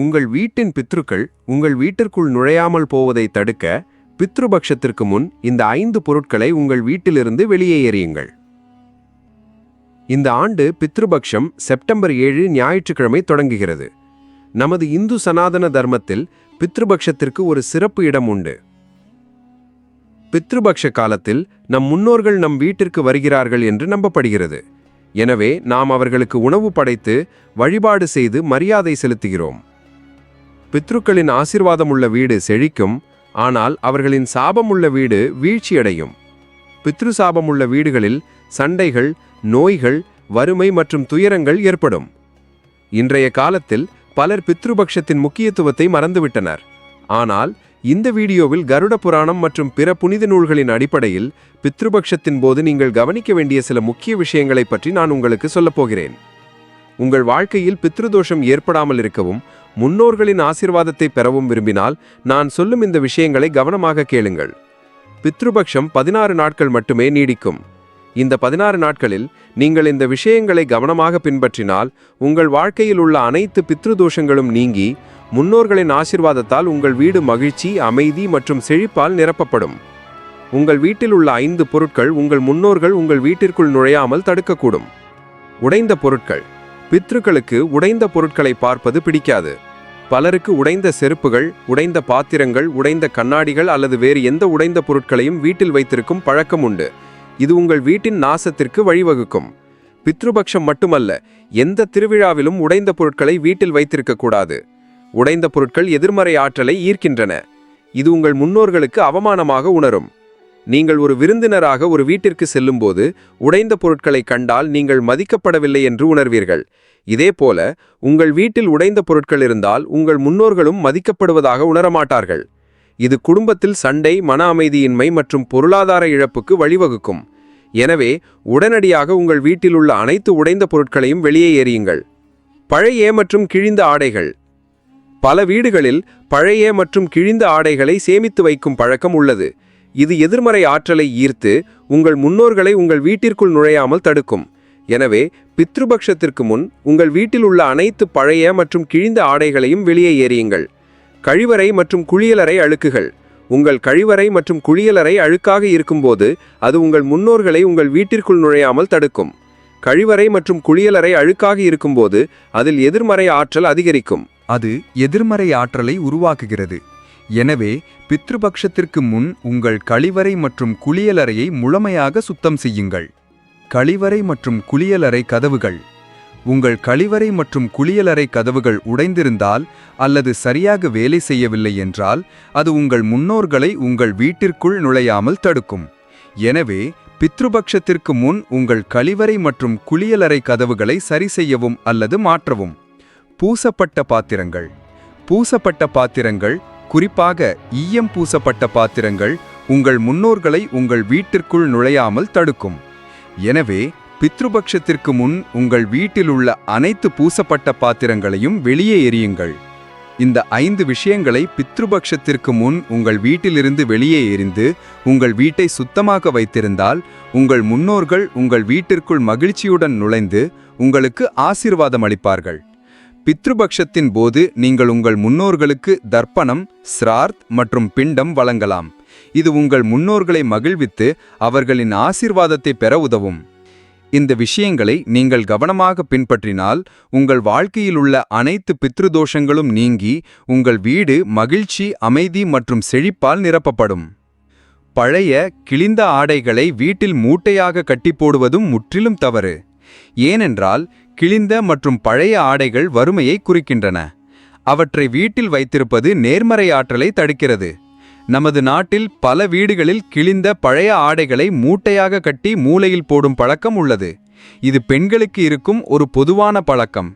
உங்கள் வீட்டின் பித்ருக்கள் உங்கள் வீட்டிற்குள் நுழையாமல் போவதை தடுக்க பித்ருபக்ஷத்திற்கு முன் இந்த ஐந்து பொருட்களை உங்கள் வீட்டிலிருந்து வெளியே எறியுங்கள். இந்த ஆண்டு பித்ருபக்ஷம் செப்டம்பர் ஏழு ஞாயிற்றுக்கிழமை தொடங்குகிறது. நமது இந்து சனாதன தர்மத்தில் பித்ருபக்ஷத்திற்கு ஒரு சிறப்பு இடம் உண்டு. பித்ருபக்ஷ காலத்தில் நம் முன்னோர்கள் நம் வீட்டிற்கு வருகிறார்கள் என்று நம்பப்படுகிறது. எனவே நாம் அவர்களுக்கு உணவு படைத்து வழிபாடு செய்து மரியாதை செலுத்துகிறோம். பித்ருக்களின் ஆசிர்வாதம் உள்ள வீடு செழிக்கும் ஆனால் அவர்களின் சாபம் உள்ள வீடு வீழ்ச்சியடையும். பித்ரு சாபம் உள்ள வீடுகளில் சண்டைகள் நோய்கள் வறுமை மற்றும் துயரங்கள் ஏற்படும். இன்றைய காலத்தில் பலர் பித்ருபக்ஷத்தின் முக்கியத்துவத்தை மறந்துவிட்டனர். ஆனால் இந்த வீடியோவில் கருட புராணம் மற்றும் பிற புனித நூல்களின் அடிப்படையில் பித்ருபக்ஷத்தின் போது நீங்கள் கவனிக்க வேண்டிய சில முக்கிய விஷயங்களை பற்றி நான் உங்களுக்கு சொல்லப் போகிறேன். உங்கள் வாழ்க்கையில் பித்ருதோஷம் ஏற்படாமல் இருக்கவும் முன்னோர்களின் ஆசிர்வாதத்தை பெறவும் விரும்பினால் நான் சொல்லும் இந்த விஷயங்களை கவனமாக கேளுங்கள். பித்ருபக்ஷம் பதினாறு நாட்கள் மட்டுமே நீடிக்கும். இந்த பதினாறு நாட்களில் நீங்கள் இந்த விஷயங்களை கவனமாக பின்பற்றினால் உங்கள் வாழ்க்கையில் உள்ள அனைத்து பித்ருதோஷங்களும் நீங்கி முன்னோர்களின் ஆசிர்வாதத்தால் உங்கள் வீடு மகிழ்ச்சி அமைதி மற்றும் செழிப்பால் நிரப்பப்படும். உங்கள் வீட்டில் உள்ள ஐந்து பொருட்கள் உங்கள் முன்னோர்கள் உங்கள் வீட்டிற்குள் நுழையாமல் தடுக்கக்கூடும். உடைந்த பொருட்கள். பித்ருக்களுக்கு உடைந்த பொருட்களை பார்ப்பது பிடிக்காது. பலருக்கு உடைந்த செருப்புகள் உடைந்த பாத்திரங்கள் உடைந்த கண்ணாடிகள் அல்லது வேறு எந்த உடைந்த பொருட்களையும் வீட்டில் வைத்திருக்கும் பழக்கம் உண்டு. இது உங்கள் வீட்டின் நாசத்திற்கு வழிவகுக்கும். பித்ருபக்ஷம் மட்டுமல்ல எந்த திருவிழாவிலும் உடைந்த பொருட்களை வீட்டில் வைத்திருக்க கூடாது. உடைந்த பொருட்கள் எதிர்மறை ஆற்றலை ஈர்க்கின்றன. இது உங்கள் முன்னோர்களுக்கு அவமானமாக உணரும். நீங்கள் ஒரு விருந்தினராக ஒரு வீட்டிற்கு செல்லும்போது உடைந்த பொருட்களை கண்டால் நீங்கள் மதிக்கப்படவில்லை என்று உணர்வீர்கள். இதேபோல உங்கள் வீட்டில் உடைந்த பொருட்கள் இருந்தால் உங்கள் முன்னோர்களும் மதிக்கப்படுவதாக உணரமாட்டார்கள். இது குடும்பத்தில் சண்டை மன அமைதியின்மை மற்றும் பொருளாதார இழப்புக்கு வழிவகுக்கும். எனவே உடனடியாக உங்கள் வீட்டில் உள்ள அனைத்து உடைந்த பொருட்களையும் வெளியே எறியுங்கள். பழைய மற்றும் கிழிந்த ஆடைகள். பல வீடுகளில் பழைய மற்றும் கிழிந்த ஆடைகளை சேமித்து வைக்கும் பழக்கம் உள்ளது. இது எதிர்மறை ஆற்றலை ஈர்த்து உங்கள் முன்னோர்களை உங்கள் வீட்டிற்குள் நுழையாமல் தடுக்கும். எனவே பித்ருபக்ஷத்திற்கு முன் உங்கள் வீட்டில் உள்ள அனைத்து பழைய மற்றும் கிழிந்த ஆடைகளையும் வெளியே எறியுங்கள் கழிவறை மற்றும் குளியலறை அழுக்குகள். உங்கள் கழிவறை மற்றும் குளியலறை அழுக்காக இருக்கும்போது அது உங்கள் முன்னோர்களை உங்கள் வீட்டிற்குள் நுழையாமல் தடுக்கும். கழிவறை மற்றும் குளியலறை அழுக்காக இருக்கும்போது அதில் எதிர்மறை ஆற்றல் அதிகரிக்கும். அது எதிர்மறை ஆற்றலை உருவாக்குகிறது. எனவே பித்ருபக்ஷத்திற்கு முன் உங்கள் கழிவறை மற்றும் குளியலறையை முழுமையாக சுத்தம் செய்யுங்கள். கழிவறை மற்றும் குளியலறை கதவுகள். உங்கள் கழிவறை மற்றும் குளியலறை கதவுகள் உடைந்திருந்தால் அல்லது சரியாக வேலை செய்யவில்லை என்றால் அது உங்கள் முன்னோர்களை உங்கள் வீட்டிற்குள் நுழையாமல் தடுக்கும். எனவே பித்ருபக்ஷத்திற்கு முன் உங்கள் கழிவறை மற்றும் குளியலறை கதவுகளை சரி செய்யவும் அல்லது மாற்றவும். பூசப்பட்ட பாத்திரங்கள். பூசப்பட்ட பாத்திரங்கள் குறிப்பாக ஈயம் பூசப்பட்ட பாத்திரங்கள் உங்கள் முன்னோர்களை உங்கள் வீட்டிற்குள் நுழையாமல் தடுக்கும். எனவே பித்ருபக்ஷத்திற்கு முன் உங்கள் வீட்டில் உள்ள அனைத்து பூசப்பட்ட பாத்திரங்களையும் வெளியே எறியுங்கள். இந்த ஐந்து விஷயங்களை பித்ருபக்ஷத்திற்கு முன் உங்கள் வீட்டிலிருந்து வெளியே எறிந்து உங்கள் வீட்டை சுத்தமாக வைத்திருந்தால் உங்கள் முன்னோர்கள் உங்கள் வீட்டிற்குள் மகிழ்ச்சியுடன் நுழைந்து உங்களுக்கு ஆசீர்வாதம் அளிப்பார்கள். பித்ருபக்ஷத்தின் போது நீங்கள் உங்கள் முன்னோர்களுக்கு தர்ப்பணம் ஸ்ரார்த் மற்றும் பிண்டம் வழங்கலாம். இது உங்கள் முன்னோர்களை மகிழ்வித்து அவர்களின் ஆசிர்வாதத்தை பெற உதவும். இந்த விஷயங்களை நீங்கள் கவனமாக பின்பற்றினால் உங்கள் வாழ்க்கையில் உள்ள அனைத்து பித்ருதோஷங்களும் நீங்கி உங்கள் வீடு மகிழ்ச்சி அமைதி மற்றும் செழிப்பால் நிரப்பப்படும். பழைய கிழிந்த ஆடைகளை வீட்டில் மூட்டையாக கட்டி போடுவதும் முற்றிலும் தவறு. ஏனென்றால் கிழிந்த மற்றும் பழைய ஆடைகள் வறுமையை குறிக்கின்றன. அவற்றை வீட்டில் வைத்திருப்பது நேர்மறை ஆற்றலை தடுக்கிறது. நமது நாட்டில் பல வீடுகளில் கிழிந்த பழைய ஆடைகளை மூட்டையாக கட்டி மூலையில் போடும் பழக்கம் உள்ளது. இது பெண்களுக்கு இருக்கும் ஒரு பொதுவான பழக்கம்.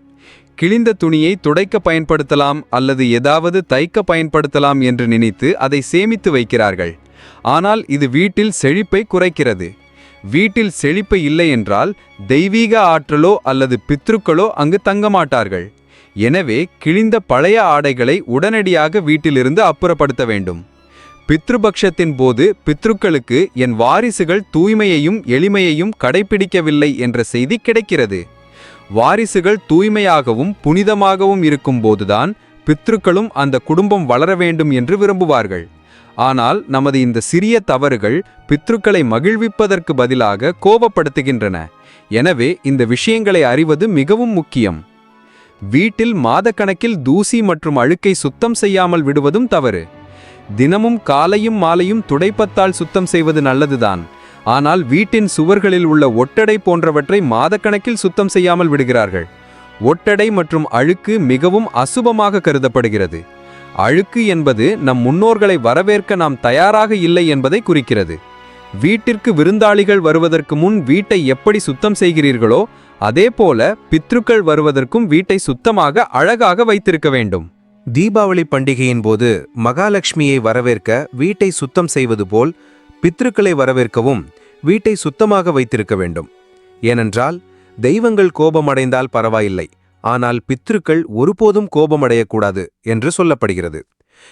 கிழிந்த துணியை துடைக்க பயன்படுத்தலாம் அல்லது ஏதாவது தைக்க பயன்படுத்தலாம் என்று நினைத்து அதை சேமித்து வைக்கிறார்கள். ஆனால் இது வீட்டில் செழிப்பை குறைக்கிறது. வீட்டில் செழிப்பு இல்லை என்றால் தெய்வீக ஆற்றலோ அல்லது பித்ருக்களோ அங்கு தங்க மாட்டார்கள் எனவே கிழிந்த பழைய ஆடைகளை உடனடியாக வீட்டிலிருந்து அப்புறப்படுத்த வேண்டும். பித்ருபக்ஷத்தின் போது பித்ருக்களுக்கு என் வாரிசுகள் தூய்மையையும் எளிமையையும் கடைபிடிக்கவில்லை என்ற செய்தி கிடைக்கிறது. வாரிசுகள் தூய்மையாகவும் புனிதமாகவும் இருக்கும்போதுதான் பித்ருக்களும் அந்த குடும்பம் வளர வேண்டும் என்று விரும்புவார்கள். ஆனால் நமது இந்த சிறிய தவறுகள் பித்ருக்களை மகிழ்விப்பதற்கு பதிலாக கோபப்படுத்துகின்றன. எனவே இந்த விஷயங்களை அறிவது மிகவும் முக்கியம். வீட்டில் மாதக்கணக்கில் தூசி மற்றும் அழுக்கை சுத்தம் செய்யாமல் விடுவதும் தவறு. தினமும் காலையும் மாலையும் துடைப்பத்தால் சுத்தம் செய்வது நல்லதுதான். ஆனால் வீட்டின் சுவர்களில் உள்ள ஒட்டடை போன்றவற்றை மாதக்கணக்கில் சுத்தம் செய்யாமல் விடுகிறார்கள். ஒட்டடை மற்றும் அழுக்கு மிகவும் அசுபமாக கருதப்படுகிறது. அழுக்கு என்பது நம் முன்னோர்களை வரவேற்க நாம் தயாராக இல்லை என்பதை குறிக்கிறது. வீட்டிற்கு விருந்தாளிகள் வருவதற்கு முன் வீட்டை எப்படி சுத்தம் செய்கிறீர்களோ அதேபோல பித்ருக்கள் வருவதற்கும் வீட்டை சுத்தமாக அழகாக வைத்திருக்க வேண்டும். தீபாவளி பண்டிகையின் போது மகாலட்சுமியை வரவேற்க வீட்டை சுத்தம் செய்வது போல் பித்ருக்களை வரவேற்கவும் வீட்டை சுத்தமாக வைத்திருக்க வேண்டும். ஏனென்றால் தெய்வங்கள் கோபமடைந்தால் பரவாயில்லை. ஆனால் பித்ருக்கள் ஒருபோதும் கோபமடையக்கூடாது என்று சொல்லப்படுகிறது.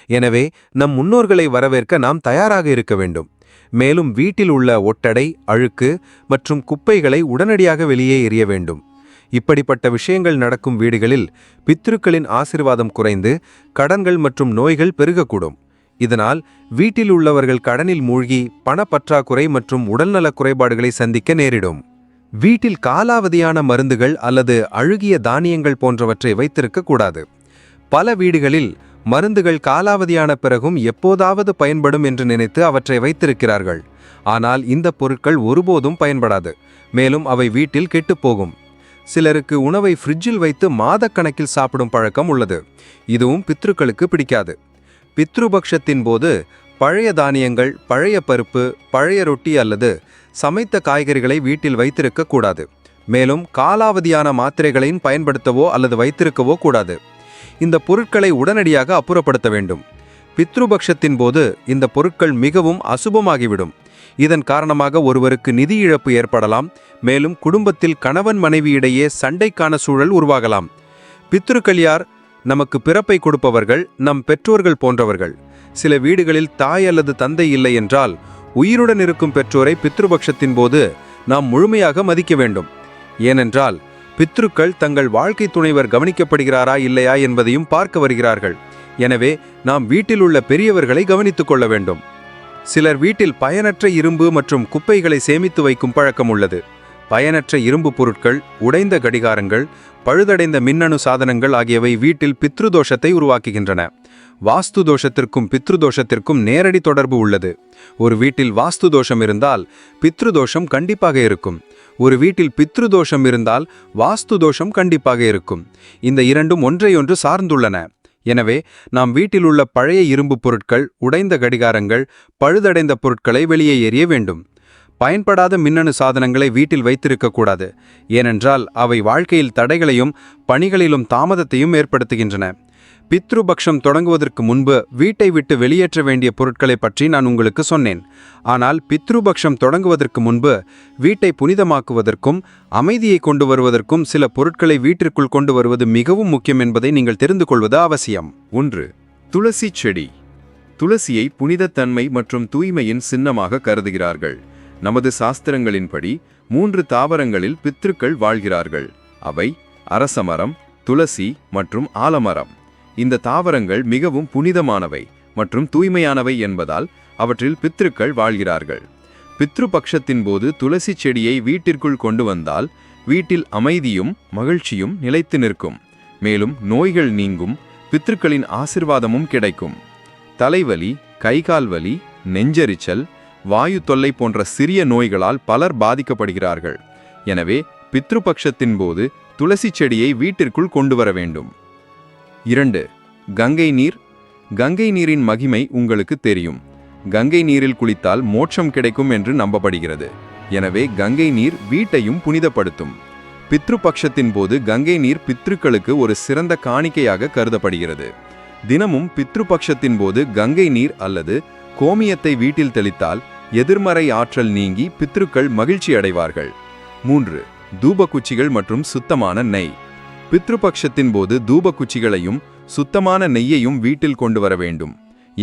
எனவே நம் முன்னோர்களை வரவேற்க நாம் தயாராக இருக்க வேண்டும். மேலும் வீட்டில் உள்ள ஒட்டடை அழுக்கு மற்றும் குப்பைகளை உடனடியாக வெளியே எறிய வேண்டும். இப்படிப்பட்ட விஷயங்கள் நடக்கும் வீடுகளில் பித்ருக்களின் ஆசிர்வாதம் குறைந்து கடன்கள் மற்றும் நோய்கள் பெருகக்கூடும். இதனால் வீட்டில் உள்ளவர்கள் கடனில் மூழ்கி பணப்பற்றாக்குறை மற்றும் உடல்நலக் குறைபாடுகளை சந்திக்க நேரிடும். வீட்டில் காலாவதியான மருந்துகள் அல்லது அழுகிய தானியங்கள் போன்றவற்றை வைத்திருக்க கூடாது. பல வீடுகளில் மருந்துகள் காலாவதியான பிறகும் எப்போதாவது பயன்படும் என்று நினைத்து அவற்றை வைத்திருக்கிறார்கள். ஆனால் இந்த பொருட்கள் ஒருபோதும் பயன்படாது. மேலும் அவை வீட்டில் கெட்டுப்போகும். சிலருக்கு உணவை ஃப்ரிட்ஜில் வைத்து மாதக்கணக்கில் சாப்பிடும் பழக்கம் உள்ளது. இதுவும் பித்ருக்களுக்கு பிடிக்காது. பித்ருபக்ஷத்தின் போது பழைய தானியங்கள் பழைய பருப்பு பழைய ரொட்டி அல்லது சமைத்த காய்கறிகளை வீட்டில் வைத்திருக்க கூடாது. மேலும் காலாவதியான மாத்திரைகளையும் பயன்படுத்தவோ அல்லது வைத்திருக்கவோ கூடாது. இந்த பொருட்களை உடனடியாக அப்புறப்படுத்த வேண்டும். பித்ருபக்ஷத்தின் போது இந்த பொருட்கள் மிகவும் அசுபமாகிவிடும். இதன் காரணமாக ஒருவருக்கு நிதி இழப்பு ஏற்படலாம். மேலும் குடும்பத்தில் கணவன் மனைவியிடையே சண்டைக்கான சூழல் உருவாகலாம். பித்ருக்கள் யார் நமக்கு பிறப்பை கொடுப்பவர்கள் நம் பெற்றோர்கள் போன்றவர்கள். சில வீடுகளில் தாய் அல்லது தந்தை இல்லை என்றால் உயிருடன் இருக்கும் பெற்றோரை பித்ருபக்ஷத்தின் போது நாம் முழுமையாக மதிக்க வேண்டும். ஏனென்றால் பித்ருக்கள் தங்கள் வாழ்க்கை துணைவர் கவனிக்கப்படுகிறாரா இல்லையா என்பதையும் பார்க்க வருகிறார்கள். எனவே நாம் வீட்டில் உள்ள பெரியவர்களை கவனித்துக் கொள்ள வேண்டும். சிலர் வீட்டில் பயனற்ற இரும்பு மற்றும் குப்பைகளை சேமித்து வைக்கும் பழக்கம் உள்ளது. பயனற்ற இரும்பு பொருட்கள் உடைந்த கடிகாரங்கள் பழுதடைந்த மின்னணு சாதனங்கள் ஆகியவை வீட்டில் பித்ருதோஷத்தை உருவாக்குகின்றன. வாஸ்து தோஷத்திற்கும் பித்ருதோஷத்திற்கும் நேரடி தொடர்பு உள்ளது. ஒரு வீட்டில் வாஸ்து தோஷம் இருந்தால் பித்ருதோஷம் கண்டிப்பாக இருக்கும். ஒரு வீட்டில் பித்ருதோஷம் இருந்தால் வாஸ்து தோஷம் கண்டிப்பாக இருக்கும். இந்த இரண்டும் ஒன்றையொன்று சார்ந்துள்ளன. எனவே நாம் வீட்டில் உள்ள பழைய இரும்பு பொருட்கள் உடைந்த கடிகாரங்கள் பழுதடைந்த பொருட்களை வெளியே எறிய வேண்டும். பயன்படாத மின்னணு சாதனங்களை வீட்டில் வைத்திருக்கக்கூடாது. ஏனென்றால் அவை வாழ்க்கையில் தடைகளையும் பணிகளிலும் தாமதத்தையும் ஏற்படுத்துகின்றன. பித்ருபக்ஷம் தொடங்குவதற்கு முன்பு வீட்டை விட்டு வெளியேற்ற வேண்டிய பொருட்களை பற்றி நான் உங்களுக்கு சொன்னேன். ஆனால் பித்ருபக்ஷம் தொடங்குவதற்கு முன்பு வீட்டை புனிதமாக்குவதற்கும் அமைதியை கொண்டு வருவதற்கும் சில பொருட்களை வீட்டிற்குள் கொண்டு வருவது மிகவும் முக்கியம் என்பதை நீங்கள் தெரிந்து கொள்வது அவசியம். ஒன்று துளசி செடி. துளசியை புனிதத்தன்மை மற்றும் தூய்மையின் சின்னமாக கருதுகிறார்கள். நமது சாஸ்திரங்களின்படி மூன்று தாவரங்களில் பித்ருக்கள் வாழ்கிறார்கள். அவை அரசமரம் துளசி மற்றும் ஆலமரம். இந்த தாவரங்கள் மிகவும் புனிதமானவை மற்றும் தூய்மையானவை என்பதால் அவற்றில் பித்ருக்கள் வாழ்கிறார்கள். பித்ருபக்ஷத்தின் போது துளசி செடியை வீட்டிற்குள் கொண்டு வந்தால் வீட்டில் அமைதியும் மகிழ்ச்சியும் நிலைத்து நிற்கும். மேலும் நோய்கள் நீங்கும் பித்ருக்களின் ஆசிர்வாதமும் கிடைக்கும். தலைவலி கைகால் வலி நெஞ்சரிச்சல் வாயு தொல்லை போன்ற சிறிய நோய்களால் பலர் பாதிக்கப்படுகிறார்கள். எனவே பித்ருபக்ஷத்தின் போது துளசி செடியை வீட்டிற்குள் கொண்டு வர வேண்டும். இரண்டு கங்கை நீர். கங்கை நீரின் மகிமை உங்களுக்கு தெரியும். கங்கை நீரில் குளித்தால் மோட்சம் கிடைக்கும் என்று நம்பப்படுகிறது. எனவே கங்கை நீர் வீட்டையும் புனிதப்படுத்தும். பித்ருபக்ஷத்தின் போது கங்கை நீர் பித்ருக்களுக்கு ஒரு சிறந்த காணிக்கையாக கருதப்படுகிறது. தினமும் பித்ருபக்ஷத்தின் போது கங்கை நீர் அல்லது கோமியத்தை வீட்டில் தெளித்தால் எதிர்மறை ஆற்றல் நீங்கி பித்ருக்கள் மகிழ்ச்சி அடைவார்கள் மூன்று தூபக்குச்சிகள் மற்றும் சுத்தமான நெய். பித்ருபக்ஷத்தின் போது தூபக்குச்சிகளையும் சுத்தமான நெய்யையும் வீட்டில் கொண்டு வர வேண்டும்.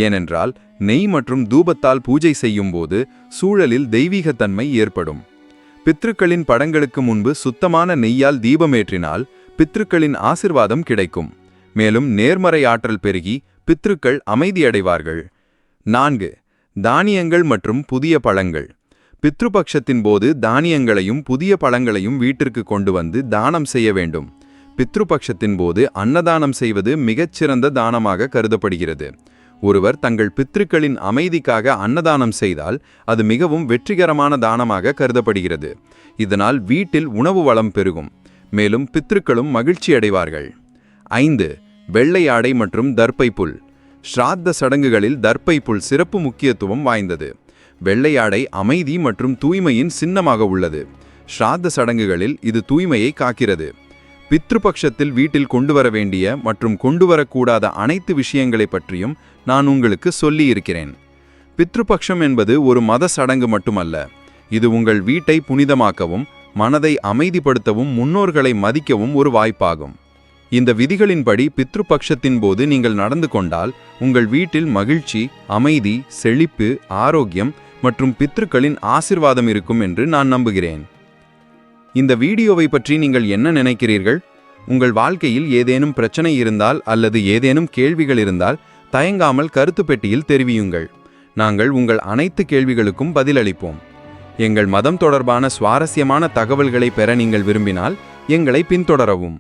ஏனென்றால் நெய் மற்றும் தூபத்தால் பூஜை செய்யும் போது சூழலில் தெய்வீகத்தன்மை ஏற்படும். பித்ருக்களின் படங்களுக்கு முன்பு சுத்தமான நெய்யால் தீபமேற்றினால் பித்ருக்களின் ஆசிர்வாதம் கிடைக்கும். மேலும் நேர்மறை ஆற்றல் பெருகி பித்ருக்கள் அமைதியடைவார்கள். நான்கு தானியங்கள் மற்றும் புதிய பழங்கள். பித்ருபக்ஷத்தின் போது தானியங்களையும் புதிய பழங்களையும் வீட்டிற்கு கொண்டு வந்து தானம் செய்ய வேண்டும். பித்ருபக்ஷத்தின் போது அன்னதானம் செய்வது மிகச்சிறந்த தானமாக கருதப்படுகிறது. ஒருவர் தங்கள் பித்ருக்களின் அமைதிக்காக அன்னதானம் செய்தால் அது மிகவும் வெற்றிகரமான தானமாக கருதப்படுகிறது. இதனால் வீட்டில் உணவு வளம் பெருகும். மேலும் பித்ருக்களும் மகிழ்ச்சி அடைவார்கள். ஐந்து வெள்ளை ஆடை மற்றும் தர்ப்பை புல். ஸ்ராத்த சடங்குகளில் தர்ப்பை புல் சிறப்பு முக்கியத்துவம் வாய்ந்தது. வெள்ளை ஆடை அமைதி மற்றும் தூய்மையின் சின்னமாக உள்ளது. ஸ்ராத்த சடங்குகளில் இது தூய்மையை காக்கிறது. பித்ருபக்ஷத்தில் வீட்டில் கொண்டு வர வேண்டிய மற்றும் கொண்டு வரக்கூடாத அனைத்து விஷயங்களை பற்றியும் நான் உங்களுக்கு சொல்லியிருக்கிறேன். பித்ருபக்ஷம் என்பது ஒரு மத சடங்கு மட்டுமல்ல. இது உங்கள் வீட்டை புனிதமாக்கவும் மனதை அமைதிப்படுத்தவும் முன்னோர்களை மதிக்கவும் ஒரு வாய்ப்பாகும். இந்த விதிகளின்படி பித்ருபக்ஷத்தின் போது நீங்கள் நடந்து கொண்டால் உங்கள் வீட்டில் மகிழ்ச்சி அமைதி செழிப்பு ஆரோக்கியம் மற்றும் பித்ருக்களின் ஆசிர்வாதம் இருக்கும் என்று நான் நம்புகிறேன். இந்த வீடியோவை பற்றி நீங்கள் என்ன நினைக்கிறீர்கள்? உங்கள் வாழ்க்கையில் ஏதேனும் பிரச்சனை இருந்தால் அல்லது ஏதேனும் கேள்விகள் இருந்தால் தயங்காமல் கருத்து பெட்டியில் தெரிவியுங்கள். நாங்கள் உங்கள் அனைத்து கேள்விகளுக்கும் பதிலளிப்போம். எங்கள் மதம் தொடர்பான சுவாரஸ்யமான தகவல்களை பெற நீங்கள் விரும்பினால் எங்களை பின்தொடரவும்.